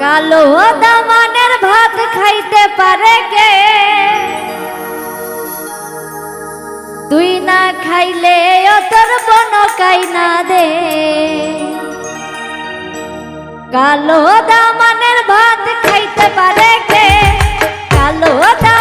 কালো দামানের ভাত খাইতে পারে কে? তুই না খাইলে তোর বন না দে। কালো দামানের ভাত খাইতে পারে কে? কালো দাম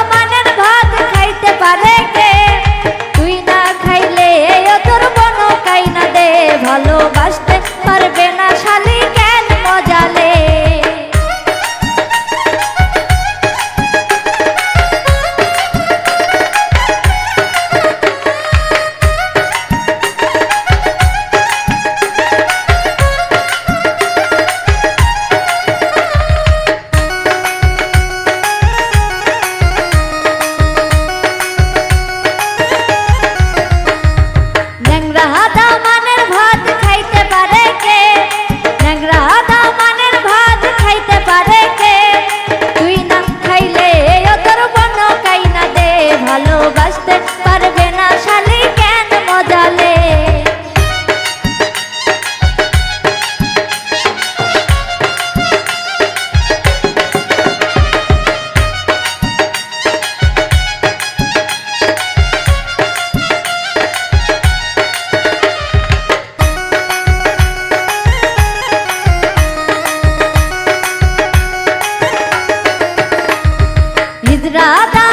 রাধা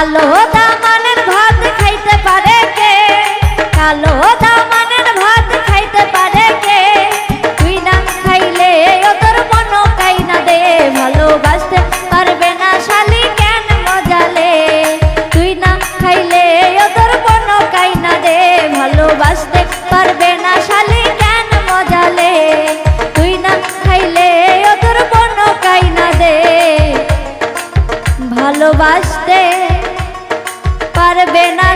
কালো দামানের ভাত খাইতে পারে কে? কালো পারবে না